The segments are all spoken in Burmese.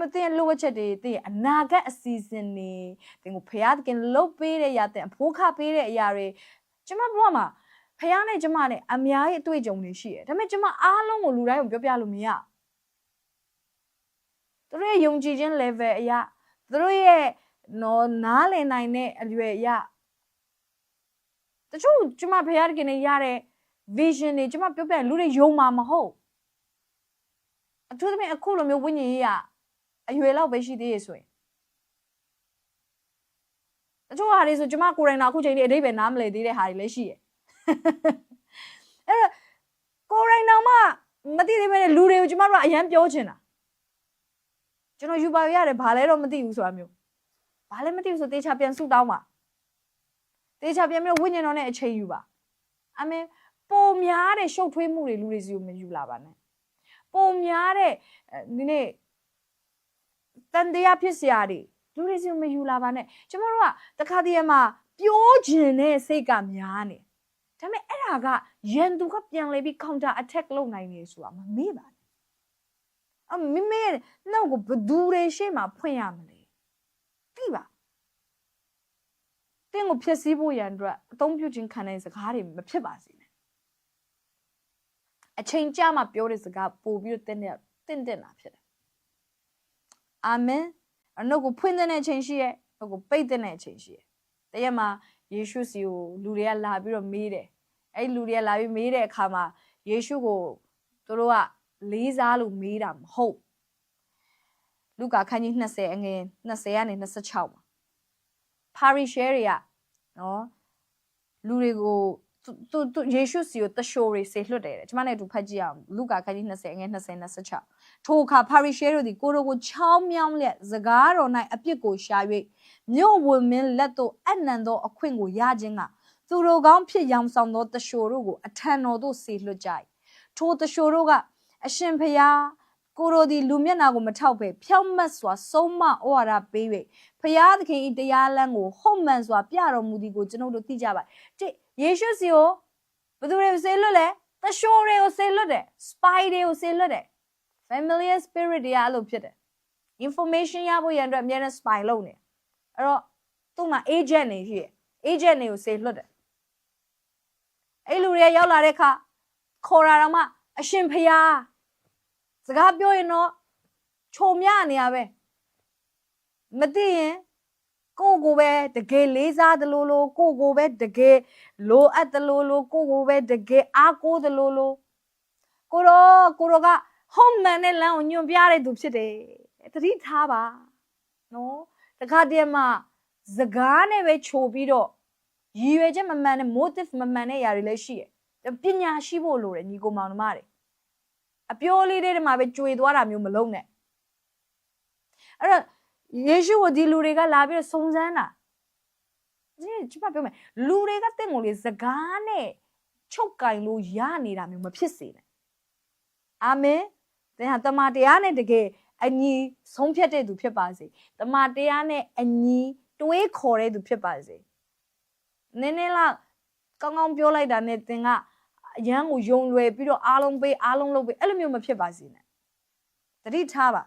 မသင်ရဲ့လိုအပ်ချက်တွေသင်ရဲ့အနာဂတ်အစီအစဉ်တွေသင်ကိုဖရာသခင်လှုပ်ပေးတဲ့အရာသင်အဖို့ခပေးတဲ့အရာတွေကျမဘဝမှာဖရာနဲ့ကျမနဲ့အများကြီးအတွေ့အကြုံတွေရှိတယ်ဒါပေမဲ့ကျမအားလုံးကိုလူတိုင်းကိုပြောပြလို့မရသူတို့ရဲ့ယုံကြည်ခြင်း level အရာသူတို့ရဲ့နော်နားလည်နိုင်တဲ့အရွယ်အရာတချို့ကျမဖရာသခင်နဲ့ရတဲ့ vision တွေကျမပြောပြရင်လူတွေယုံမှာမဟုတ်အထူးသဖြင့်အခုလိုမျိုးဝိညာဉ်ရေးက အရွယ်လောက်ပဲရှိသေးရဲ့ဆိုရင်တချို့ဟာတွေဆိုကျမကိုယ်တိုင်တော့အခုချိန်ဒီအတိတ်ပဲနားမလည်သေးတဲ့ဟာတွေလည်းရှိရဲ့အဲ့တော့ကိုယ်တိုင်တော့မှမသိသေးပဲနဲ့လူတွေကိုကျမတို့ကအရန်ပြောချင်တာကျွန်တော်ယူပါရတယ်ဘာလဲတော့မသိဘူးဆိုတာမျိုးဘာလဲမသိဘူးဆိုတေချာပြန်ဆုတောင်းပါတေချာပြန်ပြီးဝိညာဉ်တော်နဲ့အချိန်ယူပါအမင်းပုံများတဲ့ရှုပ်ထွေးမှုတွေလူတွေစီကိုမယူလာပါနဲ့ပုံများတဲ့ဒီနေ့ တန်တရားဖြစ်စရာတွေလူတွေစီကိုမယူလာပါနဲ့ကျမတို့ကတခါတည်းမှာပြောခြင်းနဲ့စိတ်ကများနေဒါပေမဲ့အဲ့ဒါကရန်သူကပြန်လေပြီး counter attack လုပ်နိုင်နေဆိုတာမမေ့ပါနဲ့အမမေနောက်ကိုဘသူတွေရှေ့မှာဖွင့်ရမလဲသိပါတင်းကိုဖြစ်စည်းဖို့ရန်အတွက်အသုံးပြုခြင်းခံတဲ့စကားတွေမဖြစ်ပါစေနဲ့အချိန်ကြာမှပြောတဲ့စကားပို့ပြီးတော့တင်းတဲ့တင်းတဲ့လာဖြစ်တယ် အာမင်အနှုတ်ကိုဖွင့်တဲ့အချိန်ရှိရဲ့နှုတ်ကိုပိတ်တဲ့အချိန်ရှိရဲ့တရက်မှာယေရှုစီကိုလူတွေကလာပြီးတော့မေးတယ်အဲ့လူတွေကလာပြီးမေးတဲ့အခါမှာယေရှုကိုသူတို့ကလေးစားလို့မေးတာမဟုတ်လူကာခန်းကြီး20အငယ်20ကနေ26မှာပါရီရှဲတွေကနော်လူတွေကို သူသူယေရှုစီကိုတရှိုးတွေဆေလွတ်တယ်ကျမနဲ့အတူဖတ်ကြည့်အောင်လူကာခန်းကြီး20အငယ်20 26ထိုအခါပါရီရှဲတို့သည်ကိုရိုကိုချောင်းမြောင်းလျက်စကားတော်၌အပြစ်ကိုရှာ၍မြို့ဝင်မင်းလက်သို့အနံသောအခွင့်ကိုရခြင်းကသူတို့ကောင်းဖြစ်ရောင်ဆောင်သောတရှိုးတို့ကိုအထံတော်သို့ဆေလွတ်ကြ၏ထိုတရှိုးတို့ကအရှင်ဖျားကိုရိုဒီလူမျက်နာကိုမထောက်ပဲဖြောက်မတ်စွာဆုံးမဩဝါဒပေး၍ဖျားသခင်ဤတရားလမ်းကိုဟုတ်မှန်စွာပြတော်မူသည်ကိုကျွန်တော်တို့သိကြပါတိ ယေရှုစီကိုဘယ်သူတွေဆေလွတ်လဲတရှိုးတွေကိုဆေလွတ်တယ် spy တွေကိုဆေလွတ်တယ် familiar spirit တွေအဲ့လိုဖြစ်တယ် information ရဖို့ရန်အတွက်အများနဲ့ spy လုပ်နေအဲ့တော့သူ့မှာ agent တွေရှိတယ် agent တွေကိုဆေလွတ်တယ်အဲ့လူတွေရောက်လာတဲ့အခါခေါ်တာတော့မှအရှင်ဖျားစကားပြောရင်တော့ခြုံမြနေရပဲမသိရင် ကိုကိုပဲတကယ်လေးစားသလိုလိုကိုကိုပဲတကယ်လိုအပ်သလိုလိုကိုကိုပဲတကယ်အားကိုးသလိုလိုကိုတော့ကိုတော့ကဟုတ်မှန်တဲ့လမ်းကိုညွန်ပြတဲ့သူဖြစ်တယ်တတိထားပါနော်တခါတည်းမှာစကားနဲ့ပဲခြုံပြီးတော့ရည်ရွယ်ချက်မမှန်တဲ့ motive မမှန်တဲ့အရာတွေလည်းရှိတယ်ပညာရှိဖို့လိုတယ်ညီကိုမောင်နှမတွေအပြောလေးတွေမှာပဲကြွေသွားတာမျိုးမလုပ်နဲ့အဲ့တော့ ယေရှုကိုဒီလူတွေကလာပြီးတော့စုံစမ်းတာဒီကျမပြောမယ်လူတွေကတင့်ကိုလေစကားနဲ့ချုပ်ကင်လို့ရနေတာမျိုးမဖြစ်စေနဲ့အာမင်တဲ့ဟာတမန်တရားနဲ့တကယ်အညီဆုံးဖြတ်တဲ့သူဖြစ်ပါစေတမန်တရားနဲ့အညီတွေးခေါ်တဲ့သူဖြစ်ပါစေနည်းနည်းလောက်ကောင်းကောင်းပြောလိုက်တာနဲ့သင်ကအရန်ကိုယုံလွယ်ပြီးတော့အားလုံးပေးအားလုံးလုပ်ပေးအဲ့လိုမျိုးမဖြစ်ပါစေနဲ့တတိထားပါ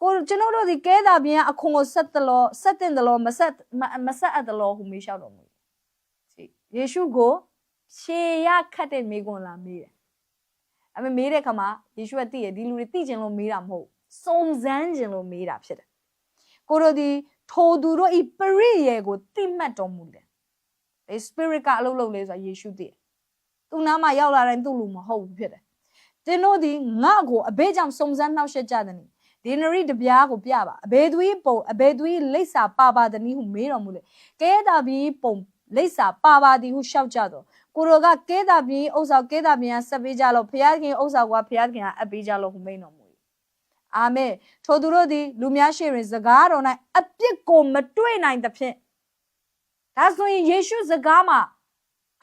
ကိုကျွန်တော်တို့ဒီကဲတာပြန်အခွန်ကိုဆက်တလို့ဆက်တင်တယ်လို့မဆက်မဆက်အပ်တယ်လို့ဟူမေးလျှောက်တော်မူယေရှုကိုဖြေရခတ်တဲ့မိကွန်လာမေးတယ်အမေမေးတဲ့ခါမှာယေရှုကသိရဒီလူတွေသိကျင်လို့မေးတာမဟုတ်စုံစမ်းကျင်လို့မေးတာဖြစ်တယ်ကိုတို့ဒီထိုသူတို့ဤပရိယေကိုတိမှတ်တော်မူတယ်ဒီ spirit ကအလုပ်လုပ်လဲဆိုတာယေရှုသိတယ်သူနားမှာရောက်လာတိုင်းသူ့လူမဟုတ်ဘူးဖြစ်တယ်တင်းတို့ဒီငါ့ကိုအဘဲကြောင့်စုံစမ်းနှောက်ယှက်ကြသည် ဒီနရီတပြားကိုပြပါအဘဲသွေးပုံအဘဲသွေးလိပ်စာပါပါသည်ဟုမေးတော်မူလေကဲတာပြီးပုံလိပ်စာပါပါသည်ဟုရှောက်ကြတော့ကိုရောကကဲတာပြီးဥစ္စာကဲတာပြီးဆက်ပေးကြလို့ဘုရားခင်ဥစ္စာကဘုရားခင်ကအပ်ပေးကြလို့ဟုမိန်တော်မူအာမင်ထိုသူတို့သည်လူများရှိရင်စကားတော်၌အပြစ်ကိုမတွေ့နိုင်သဖြင့်ဒါဆိုရင်ယေရှုစကားမှာ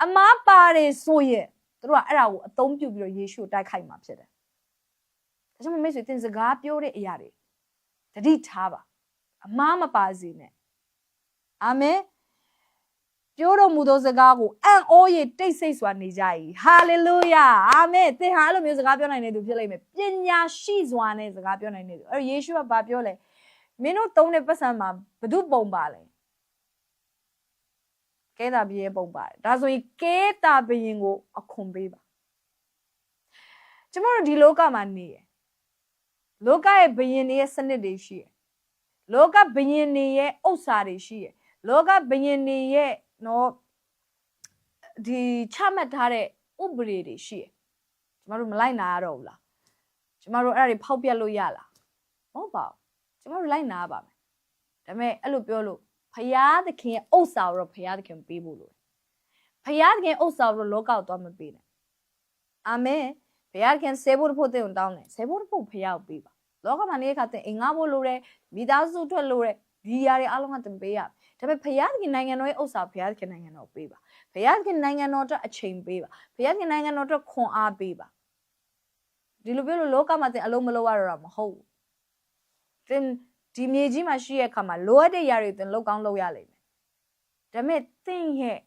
အမားပါတယ်ဆိုရင်တို့ကအဲ့ဒါကိုအသုံးပြုပြီးတော့ယေရှုတိုက်ခိုက်မှာဖြစ်တယ်။ ဒါကြောင့်မိတ်ဆွေသင်စကားပြောတဲ့အရာတွေတတိထားပါအမားမပါစေနဲ့။အာမင်။ပပြောတော်မူသောစကားကိုအံ့ဩရတိတ်ဆိတ်စွာနေကြ၏ဟာလေလုယာအာမင်သင်ဟာအဲ့လိုမျိုးစကားပြောနိုင်တဲ့သူဖြစ်လိမ့်မယ်ပညာရှိစွာနဲ့စကားပြောနိုင်တဲ့သူအဲ့တော့ယေရှုကဘာပြောလဲမင်းတို့သုံးတဲ့ပတ်စံမှာဘု து ပုံပါလဲကဲတာဘီရဲ့ပုံပါတယ်ဒါဆိုရင်ကဲတာဘရင်ကိုအခွန်ပေးပါကျမတို့ဒီလောကမှာနေရ လောကရဲ့ဘရင်တွေရဲ့စနစ်တွေရှိရလောကဘရင်တွေရဲ့ဥစ္စာတွေရှိရလောကဘရင်တွေရဲ့နော်ဒီချမှတ်ထားတဲ့ဥပဒေတွေရှိရကျမတို့မလိုက်နာရတော့ဘူးလားကျမတို့အဲ့ဒါတွေဖောက်ပြက်လို့ရလားမဟုတ်ပါဘူးကျမတို့လိုက်နာရပါမယ်ဒါပေမဲ့အဲ့လိုပြောလို့ဖယားသခင်ရဲ့ဥစ္စာကိုတော့ဖယားသခင်ပေးဖို့လိုတယ်ဖယားသခင်ဥစ္စာကိုတော့လောကကိုတော့မပေးနဲ့အာမင်ဘုရားခင်ဆေဖို့တဖို့တဲ့ုံတောင်းတယ်ဆေဖို့တဖို့ဖယားကိုပေးပါ လောကမှာနေတဲ့ခါတဲ့အိမ်ငါဖို့လိုတယ်မိသားစုထွက်လိုတယ်ဒီຢာတွေအားလုံးကတင်ပေးရဒါပေမဲ့ဘုရားခင်နိုင်ငံတော်ရဲ့ဥစ္စာဘုရားခင်နိုင်ငံတော်ပေးပါဘုရားခင်နိုင်ငံတော်အတွက်အချိန်ပေးပါဘုရားခင်နိုင်ငံတော်အတွက်ခွန်အားပေးပါဒီလိုပြောလို့လောကမှာတင်အလုံးမလုံးရတော့မဟုတ်ဘူးတင်ဒီမြေကြီးမှာရှိရဲ့အခါမှာလိုအပ်တဲ့ຢာတွေတင်လောက်ကောင်းလောက်ရလိမ့်မယ်ဒါပေမဲ့သင်ရဲ့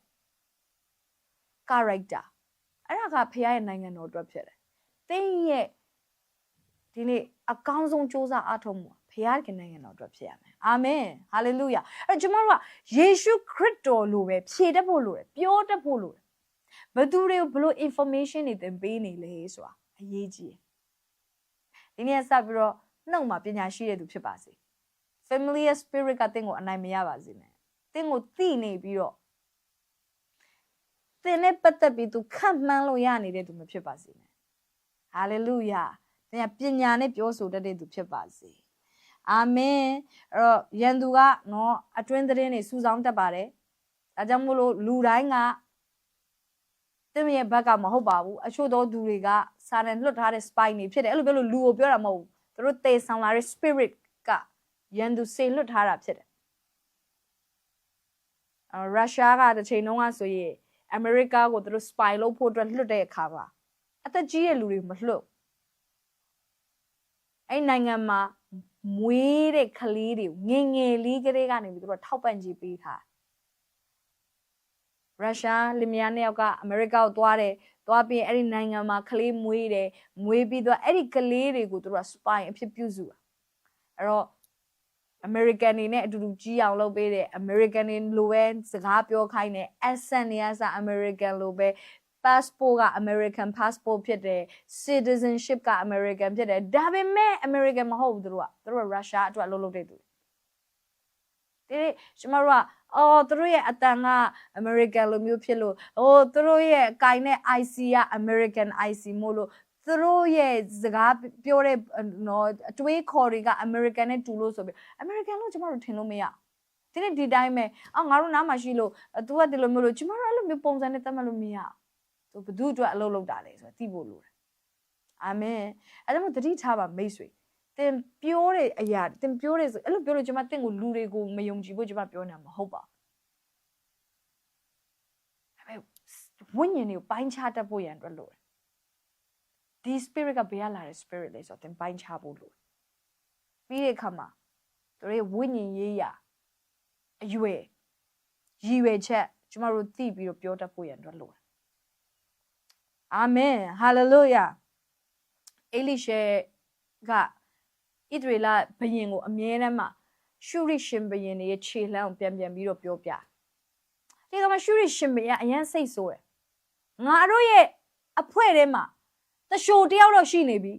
character အဲ့ဒါကဘုရားရဲ့နိုင်ငံတော်အတွက်ဖြစ်တယ်သင်ရဲ့ဒီနေ့ အကောင်းဆုံးစ조사အားထုတ်မှုဘုရားခင်နိုင်ငံတော်အတွက်ဖြစ်ရမယ်အာမင်ဟာလေလုယာအဲ့တော့ကျွန်တော်တို့ကယေရှုခရစ်တော်လိုပဲဖြည့်တတ်ဖို့လိုတယ်ပြောတတ်ဖို့လိုတယ်ဘသူတွေကိုဘလို့ information တွေသင်ပေးနေလဲဆိုတာအရေးကြီးတယ်ဒီနေ့စပြီးတော့နှုတ်မှာပညာရှိတဲ့သူဖြစ်ပါစေ familiar spirit ကတင့်ကိုအနိုင်မရပါစေနဲ့တင့်ကိုသိနေပြီးတော့သင်နဲ့ပတ်သက်ပြီးသူခန့်မှန်းလို့ရနေတဲ့သူမဖြစ်ပါစေနဲ့ဟာလေလုယာ သင်ကပညာနဲ့ပြောဆိုတတ်တဲ့သူဖြစ်ပါစေအာမင်အဲ့တော့ယန်သူကနော်အတွင်းသတင်းတွေစူဆောင်းတတ်ပါတယ်ဒါကြောင့်မို့လို့လူတိုင်းကတမရဲ့ဘက်ကမဟုတ်ပါဘူးအချို့သောသူတွေကစာနဲ့လွတ်ထားတဲ့ spy တွေဖြစ်တယ်အဲ့လိုပြောလို့လူကိုပြောတာမဟုတ်ဘူးသူတို့တေဆောင်လာတဲ့ spirit ကယန်သူစေလွတ်ထားတာဖြစ်တယ်အော်ရုရှားကတစ်ချိန်လုံးကဆိုရင်အမေရိကကိုသူတို့ spy လုပ်ဖို့အတွက်လွတ်တဲ့အခါမှာအသက်ကြီးတဲ့လူတွေမလွတ် အဲ့နိုင်ငံမှာမွေးတဲ့ကလေးတွေငငယ်လေးကလေးကနေပြီးသူတို့ထောက်ပံ့ကြေးပေးထားရုရှားလင်မယားနှစ်ယောက်ကအမေရိကကိုသွားတယ်သွားပြီးအဲ့ဒီနိုင်ငံမှာကလေးမွေးတယ်မွေးပြီးတော့အဲ့ဒီကလေးတွေကိုသူတို့ကစပိုင်အဖြစ်ပြုစုတာအဲ့တော့ American တွေနဲ့အတူတူကြီးအောင်လုပ်ပေးတယ် American တွေလိုပဲစကားပြောခိုင်းတယ် accent တွေကစ American လိုပဲ passport က American passport ဖြစ်တယ် citizenship က American ဖြစ်တယ်ဒါပေမဲ့ American မဟုတ်ဘူးသူတို့ကသူတို့က Russia အတွက်လုပ်လုပ်တဲ့သူဒီကျမတို့ကအော်သူတို့ရဲ့အတန်က American လိုမျိုးဖြစ်လို့ဟိုသူတို့ရဲ့ကင်တဲ့ IC က American IC မို့လို့သူတို့ရဲ့စကားပြောတဲ့နော်အတွေးခေါ်တွေက American နဲ့တူလို့ဆိုပြီး American လို့ကျမတို့ထင်လို့မရဒီနေ့ဒီတိုင်းပဲအော်ငါတို့နားမှာရှိလို့ तू ကဒီလိုမျိုးလို့ကျမတို့အဲ့လိုမျိုးပုံစံနဲ့သတ်မှတ်လို့မရ သူဘသူအတွက်အလုပ်လုပ်တာလဲဆိုတော့သိဖို့လိုတယ်အာမင်အဲ့ဒါမှတတိထားပါမိတ်ဆွေတင်ပြောတဲ့အရာတင်ပြောတယ်ဆိုအဲ့လိုပြောလို့ကျမတင့်ကိုလူတွေကိုမယုံကြည်ဖို့ကျမပြောနေတာမဟုတ်ပါဘူးဒါပေမဲ့ဝိညာဉ်တွေကိုပိုင်းခြားတတ်ဖို့ရန်အတွက်လိုတယ်ဒီ spirit ကဘယ်ကလာတဲ့ spirit လဲဆိုတော့တင်ပိုင်းခြားဖို့လိုတယ်ပြီးတဲ့အခါမှာတို့ရဲ့ဝိညာဉ်ရေးရာအရွယ်ရည်ရွယ်ချက်ကျမတို့သိပြီးတော့ပြောတတ်ဖို့ရန်အတွက်လိုတယ် အာမင်ဟာလေလုယာအေလိရှေကဣသရေလဘုရင်ကိုအမြဲတမ်းမှရှုရိရှင်ဘုရင်ရဲ့ခြေလှမ်းကိုပြန်ပြန်ပြီးတော့ပြောပြဒီကမှာရှုရိရှင်ဘုရင်အရန်စိတ်ဆိုးတယ်ငါတို့ရဲ့အဖွဲ့ထဲမှာတရှိုတယောက်တော့ရှိနေပြီ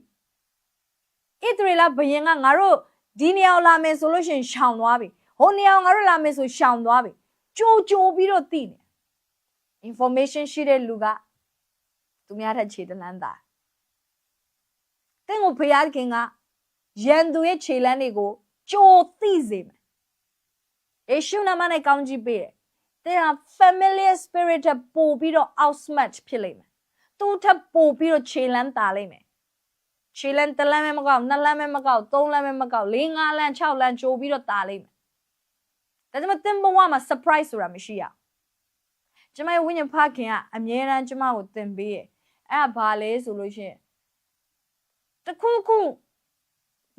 ဣသရေလဘုရင်ကငါတို့ဒီနေရာလာမယ်ဆိုလို့ရှိရင်ရှောင်သွားပြီဟိုနေရာငါတို့လာမယ်ဆိုရှောင်သွားပြီကြိုးကြိုးပြီးတော့သိနေ information ရှိတဲ့လူက သူများထက်ခြေတလန်းတာတင်းကိုဖျားခင်ကရန်သူရဲ့ခြေလန်းတွေကိုကြိုသိစေမယ်ယေရှုနာမနဲ့ကောင်းကြီးပေးတယ်တင်းဟာ familiar spirit ထပ်ပို့ပြီးတော့ outsmart ဖြစ်လိမ့်မယ်သူထပ်ပို့ပြီးတော့ခြေလန်းတာလိမ့်မယ်ခြေလန်းတစ်လမ်းမဲမကောက်နှစ်လမ်းမဲမကောက်သုံးလမ်းမဲမကောက်လေးငါးလမ်း၆လမ်းကြိုပြီးတော့တာလိမ့်မယ်ဒါကြောင့်တင်းဘဝမှာ surprise ဆိုတာမရှိရကျမရဲ့ဝိညာဉ်ဖခင်ကအမြဲတမ်းကျမကိုသင်ပေးရဲ့ အဲ့ဒါဘာလဲဆိုလို့ရှိရင်တခုခု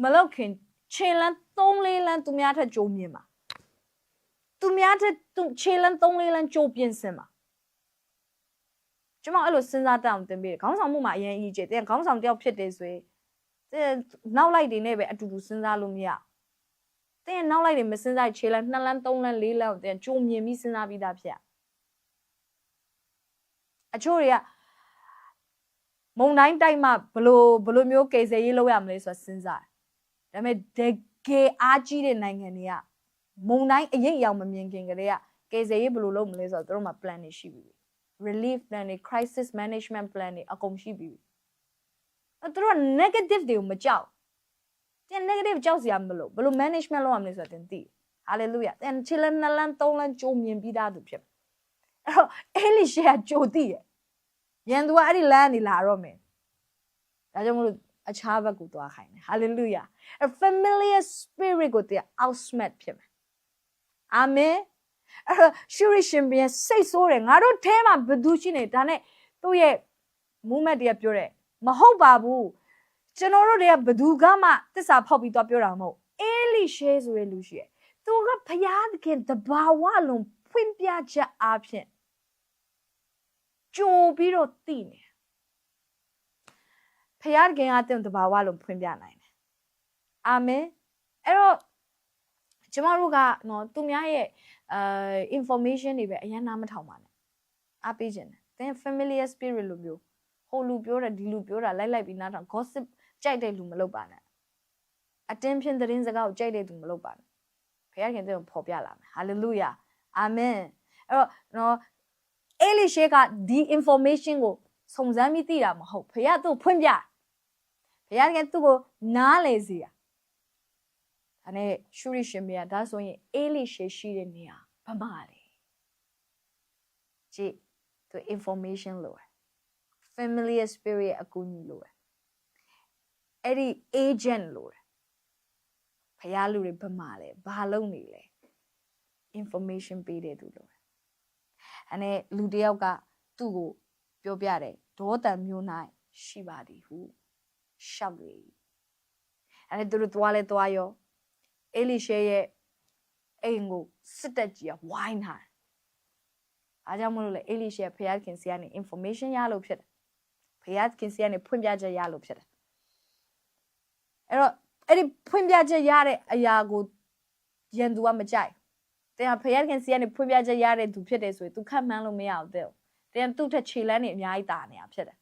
မလောက်ခင်ခြေလန်း၃လေးလန်းသူများထက်ကြိုးမြင်ပါသူများတဲ့သူခြေလန်း၃လေးလန်းကြိုးပြင်းစင်မှာကျမအဲ့လိုစဉ်းစားတတ်အောင်သင်ပေးတယ်ခေါင်းဆောင်မှုမှာအရင်အကြီးကျယ်တဲ့ခေါင်းဆောင်တယောက်ဖြစ်တယ်ဆိုရင်တဲ့နောက်လိုက်တွေနဲ့ပဲအတူတူစဉ်းစားလို့မရတဲ့နောက်လိုက်တွေမစဉ်းစားခြေလန်း2လန်း3လန်း4လန်းတဲ့ကြိုးမြင်ပြီးစဉ်းစားပြီးသားဖြစ်အချို့တွေက မုံတိုင်းတိုက်မှဘလို့ဘလို့မျိုးကေဆယ်ရေးလုပ်ရမလဲဆိုတာစဉ်းစားတယ်ဒါပေမဲ့တကယ်အားကြီးတဲ့နိုင်ငံတွေကမုံတိုင်းအရေးအယောင်မမြင်ခင်ကတည်းကကေဆယ်ရေးဘလို့လုပ်မလဲဆိုတော့သူတို့မှာ plan တွေရှိပြီ relief plan တွေ crisis management plan တွေအကုန်ရှိပြီအဲသူတို့က negative တွေကိုမကြောက်တင် negative ကြောက်စရာမလိုဘလို့ management လုပ်ရမလဲဆိုတာတင်သိ hallelujah တင်ချီလန်နလန်သုံးလန်ကြိုးမြင်ပြီးသားသူဖြစ်အဲ့တော့အေလိရှေကကြိုသိရဲ့ ရန်သူကအဲ့ဒီလမ်းနေလာတော့မယ်ဒါကြောင့်မလို့အခြားဘက်ကိုသွားခိုင်းတယ် hallelujah a familiar spirit ကိုတရား outsmart ဖြစ်မယ်အာမင်အဲ့တော့ရှုရရှင်ဘုရင်စိတ်ဆိုးတယ်ငါတို့ထဲမှာဘသူရှိနေဒါနဲ့သူ့ရဲ့ movement တွေကပြောတယ်မဟုတ်ပါဘူးကျွန်တော်တို့တွေကဘသူကမှတစ္ဆာဖောက်ပြီးတော့ပြောတာမဟုတ်အေလိရှဲဆိုတဲ့လူရှိတယ်သူကဘုရားသခင်တဘာဝလုံးဖွင့်ပြချက်အားဖြင့် ကြိုပြီးတော့သိနေဖယားခင်ကတင့်တဘာဝလုံးဖွင့်ပြနိုင်တယ်အာမင်အဲ့တော့ကျမတို့ကနော်သူများရဲ့အဲ information တွေပဲအရင်နားမထောင်ပါနဲ့အားပေးခြင်းတယ်သင် familiar spirit လိုမျိုးဟိုလူပြောတာဒီလူပြောတာလိုက်လိုက်ပြီးနားထောင် gossip ကြိုက်တဲ့လူမလုပ်ပါနဲ့အတင်းဖြင့်သတင်းစကားကိုကြိုက်တဲ့သူမလုပ်ပါနဲ့ဘုရားခင်တဲ့ကိုဖော်ပြလာမယ် hallelujah amen အဲ့တော့နော် အေလိရှေကဒီ information ကိုစုံစမ်းပြီးသိတာမဟုတ်ဘုရားသူ့ဖွင့်ပြဘုရားခင်သူ့ကိုနားလေစီတာဒါနဲ့ရှုရရှင်မြတ်ဒါဆိုရင်အေလိရှေရှိတဲ့နေရာဘာမှလဲကြည့်သူ information လို့ familiar spirit အကူအညီလို့အဲ့ဒီ agent လို့ဖျားလူတွေဘာမှလဲဘာလုပ်နေလဲ information ပေးတဲ့သူလို့ အဲ့နဲ့လူတယောက်ကသူ့ကိုပြောပြတယ်ဒေါသမျိုး၌ရှိပါသည်ဟုရှောက်လေအဲ့နဲ့သူတို့သွားလဲသွားရောအေလိရှေရဲ့အိမ်ကိုစစ်တက်ကြီးကဝိုင်းထားအားကြောင့်မလို့လေအေလိရှေဖျားခင်စီကနေ information ရလို့ဖြစ်တယ်ဖျားခင်စီကနေဖွင့်ပြချက်ရလို့ဖြစ်တယ်အဲ့တော့အဲ့ဒီဖွင့်ပြချက်ရတဲ့အရာကိုရန်သူကမကြိုက် တဲ့ဖျားခင်စီကနေဖွင့်ပြချက်ရတဲ့သူဖြစ်တယ်ဆိုရင် तू ခတ်မှန်းလို့မရဘူးတဲ့တဲ့သူ့ထက်ခြေလန်းနေအများကြီးတာနေတာဖြစ်တယ်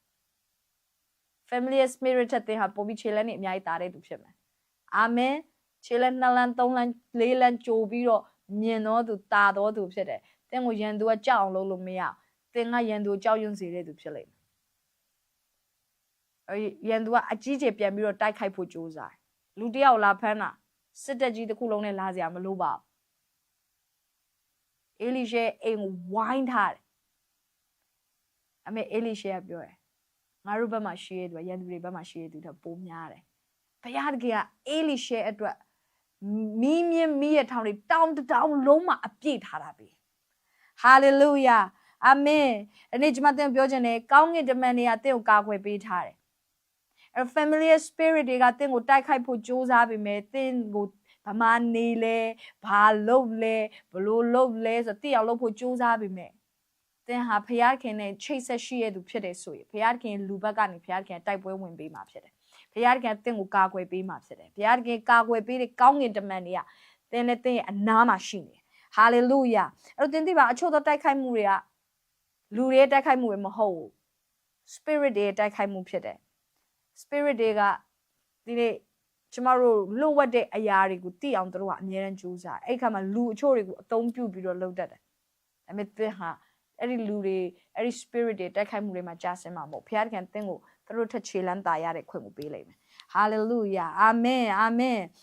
familiar spirit တဲ့တင်ဟာပုံပြီးခြေလန်းနေအများကြီးတာတဲ့သူဖြစ်မယ်အာမင်ခြေလက်နှစ်လန်းသုံးလန်းလေးလန်းကြိုပြီးတော့မြင်တော့သူတာတော့သူဖြစ်တယ်။တင်းကိုရန်သူကကြောက်အောင်လုပ်လို့မရ။တင်းကရန်သူကိုကြောက်ရွံ့စေတဲ့သူဖြစ်လိမ့်မယ်။အဲရန်သူကအကြီးကျယ်ပြန်ပြီးတော့တိုက်ခိုက်ဖို့ကြိုးစားတယ်။လူတယောက်လာဖမ်းတာစစ်တပ်ကြီးတစ်ခုလုံးနဲ့လာစရာမလိုပါဘူး။ အေလိရှေအိမ်ကိုဝိုင်းထားတယ်။အမေအေလိရှေကပြောတယ်ငါတို့ဘက်မှာရှိရတဲ့ရန်သူတွေဘက်မှာရှိရတဲ့သူတွေပိုများတယ်။ဘုရားတကယ်ကအေလိရှေအတွက်မီးမြင့်မီးရထောင်တွေတောင်းတောင်းလုံးမှာအပြည့်ထားတာပဲဟာလေလုယာအာမင်ဒီနေ့ကျွန်မတင်ပြောချင်တယ်ကောင်းကင်တမန်တွေကတင့်ကိုကာကွယ်ပေးထားတယ်အဲ familiar spirit တွေကတင့်ကိုတိုက်ခိုက်ဖို့ကြိုးစားပေမဲ့တင့်ကို ဘာမှနေလဲဘာလုပ်လဲဘလို့လုပ်လဲဆိုတိအောင်လုပ်ဖို့ကြိုးစားပေမဲ့သင်ဟာဖခင်နဲ့ချိတ်ဆက်ရှိရသူဖြစ်တယ်ဆိုရင်ဖခင်လူဘက်ကနေဖခင်တိုက်ပွဲဝင်ပေးမှာဖြစ်တယ်ဘုရားခင်တင့်ကိုကာကွယ်ပေးမှာဖြစ်တယ်ဘုရားခင်ကာကွယ်ပေးတဲ့ကောင်းကင်တမန်တွေကသင်နဲ့သင်ရဲ့အနားမှာရှိနေဟာလေလုယာအဲ့တော့သင်သိပါအချို့သောတိုက်ခိုက်မှုတွေကလူတွေတိုက်ခိုက်မှုပဲမဟုတ်ဘူး spirit တွေတိုက်ခိုက်မှုဖြစ်တယ် spirit တွေကဒီနေ့ ကျမတို့လွတ်ဝတ်တဲ့အရာတွေကိုသိအောင်တို့ကအမြဲတမ်းကြိုးစားအဲ့ခါမှာလူအချို့တွေကိုအသုံးပြုပြီးတော့လုပ်တတ်တယ်ဒါပေမဲ့သင်ဟာအဲ့ဒီလူတွေအဲ့ဒီ spirit တွေတိုက်ခိုက်မှုတွေမှာကြာစင်မှာမဟုတ်ဘုရားခင်သင်ကိုသူတို့ထက်ခြေလန်းတာရတဲ့ခွင့်ကိုပေးလိုက်မယ်ဟာလေလုယာအာမင်အာမင်